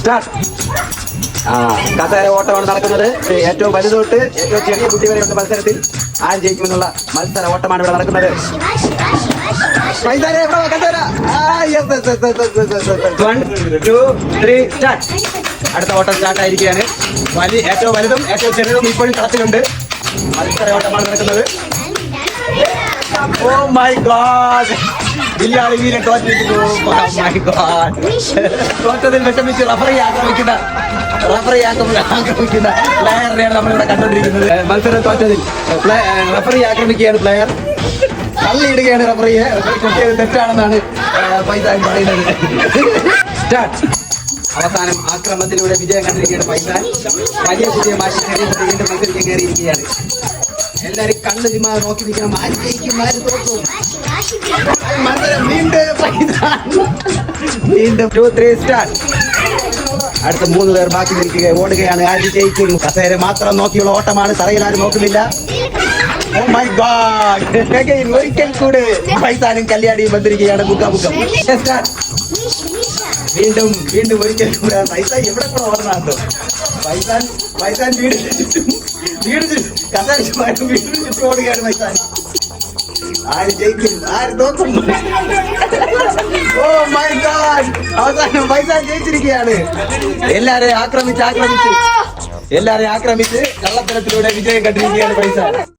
Start ആ കസേര ഓട്ടമാണ് നടക്കുന്നത്. ഏറ്റവും വലുതോട്ട് തൊട്ട് ഏറ്റവും ചെറിയ കുട്ടി വരെ മത്സരത്തിൽ. ആൻ ജയിക്കുമെന്നുള്ള മത്സര ഓട്ടമാണ് ഇവിടെ നടക്കുന്നത്. അടുത്ത ഓട്ടം സ്റ്റാർട്ട് ആയിരിക്കുകയാണ്. വലിയ ഏറ്റവും വലുതും ഏറ്റവും ചെറുതും ഇപ്പോഴും കളത്തിലുണ്ട്. മത്സര ഓട്ടമാണ് നടക്കുന്നത്. ഓ മൈ ഗോഡ് ഇല്ലാതെ വീരൻ തോറ്റിരിക്കുന്നു തോറ്റതിൽ വിഷമിച്ച് റഫറി ആക്രമിക്കുന്ന റഫറി ആക്രമിക്കുന്ന പ്ലെയറിനെയാണ് നമ്മളിവിടെ കണ്ടുകൊണ്ടിരിക്കുന്നത്. മത്സരം തോറ്റതിൽ റഫറി ആക്രമിക്കുകയാണ് പ്ലെയർ തള്ളിയിടുകയാണ് റഫറിയെ കുട്ടിയത് തെറ്റാണെന്നാണ് പൈതാൻ പറയുന്നത്. സ്റ്റാർട്ട് അവസാനം ആക്രമണത്തിലൂടെ വിജയം കണ്ടിരിക്കുകയാണ് പൈതാൻ വലിയ പുതിയ മാറ്റി വീണ്ടും മത്സരിക്കാൻ കയറിയിരിക്കുകയാണ്. എല്ലാരും കണ്ണു തിമാ നോക്കി നിൽക്കണം. ആര് ജയിക്കും ആര് തോക്കും മത്സരം വീണ്ടും വീണ്ടും ടു ത്രീ സ്റ്റാർ അടുത്ത മൂന്ന് പേർ ബാക്കി നിൽക്കുക ഓടുകയാണ്. ആര് ജയിക്കും? കസേര മാത്രം നോക്കിയുള്ള ഓട്ടമാണ്. തറയിൽ ആരും നോക്കുന്നില്ല. ഓ മൈ ഗോഡ് ഒരിക്കൽ കൂടെ പൈസാനും കല്യാണിയും വന്നിരിക്കുകയാണ്. മുഖാമുഖം വീണ്ടും വീണ്ടും ഒരിക്കൽ കൂടെ പൈസ എവിടെ കൂടെ ഓടണോ? പൈസാൻ പൈസാൻ വീട് വീട് கசாலிக்கு விட்டு ஓடி ஆடுமே சார் ஆறு ஜெயிக்கும் ஆறு தோக்கம் ஓ மை காட் அவசானம் பைசா ஜெயிச்சிருக்கியாடு எல்லாரையும் ஆக்கிரமிச்சு ஆக்கிரமிச்சு. எல்லாரையும் ஆக்கிரமிச்சு நல்ல விஜயம் கட்டிருக்கியாடு பைசா.